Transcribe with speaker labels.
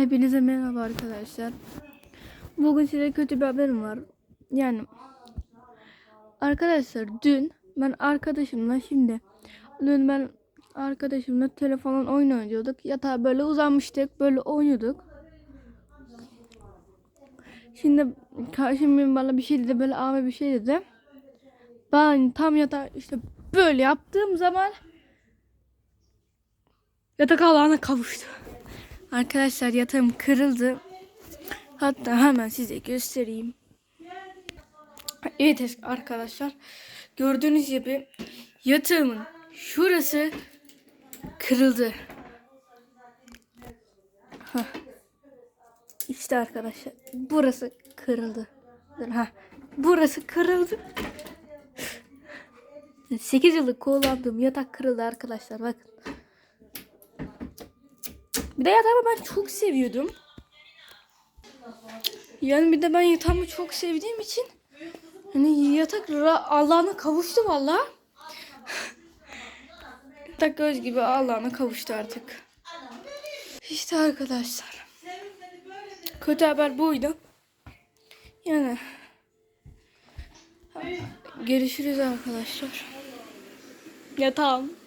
Speaker 1: Hepinize merhaba arkadaşlar. Bugün size kötü bir haberim var. Yani arkadaşlar dün ben arkadaşımla şimdi dün ben arkadaşımla telefonun oyun oynuyorduk. Yatağa böyle uzanmıştık. Böyle oynuyorduk. Şimdi karşım bana bir şey dedi. Böyle abi bir şey dedi. Ben tam yatağa işte böyle yaptığım zaman yatak Allah'ına kavuştu. Arkadaşlar yatağım kırıldı. Hatta hemen size göstereyim. Evet arkadaşlar. Gördüğünüz gibi yatağımın şurası kırıldı. Hah. İşte arkadaşlar burası kırıldı. Ha, burası kırıldı. 8 yıllık kullandığım yatak kırıldı arkadaşlar bakın. Bir de yatağımı ben çok seviyordum. Yani bir de ben yatağımı çok sevdiğim için hani yatak Allah'ına kavuştu valla. yatak göz gibi Allah'ına kavuştu artık. İşte arkadaşlar. Kötü haber buydu. Yani görüşürüz arkadaşlar. Yatağım.